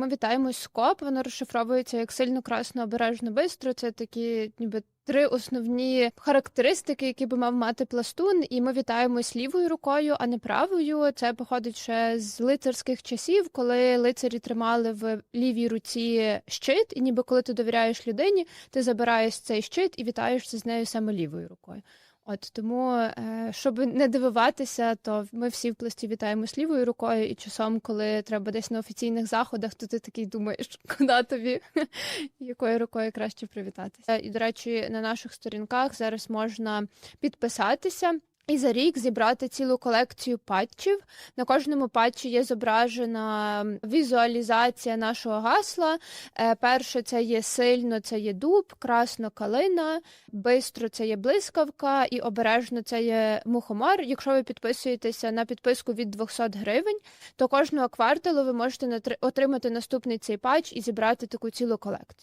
Ми вітаємо СКОП, воно розшифровується як сильно, красно, обережно, бистро. Це такі ніби три основні характеристики, які би мав мати пластун. І ми вітаємось лівою рукою, а не правою. Це походить ще з лицарських часів, коли лицарі тримали в лівій руці щит, і ніби коли ти довіряєш людині, ти забираєш цей щит і вітаєшся з нею саме лівою рукою. От тому, е, щоб не дивуватися, то ми всі в пласті вітаємось лівою рукою, і часом, коли треба десь на офіційних заходах, то ти такий думаєш, куди тобі якою рукою краще привітатися. І до речі, на наших сторінках зараз можна підписатися. І за рік зібрати цілу колекцію патчів. На кожному патчі є зображена візуалізація нашого гасла. Е, Перше це є сильно, це є дуб, красно калина, бистро це є блискавка, і обережно це є мухомор. Якщо ви підписуєтеся на підписку від 200 гривень, то кожного кварталу ви можете отримати наступний цей патч і зібрати таку цілу колекцію.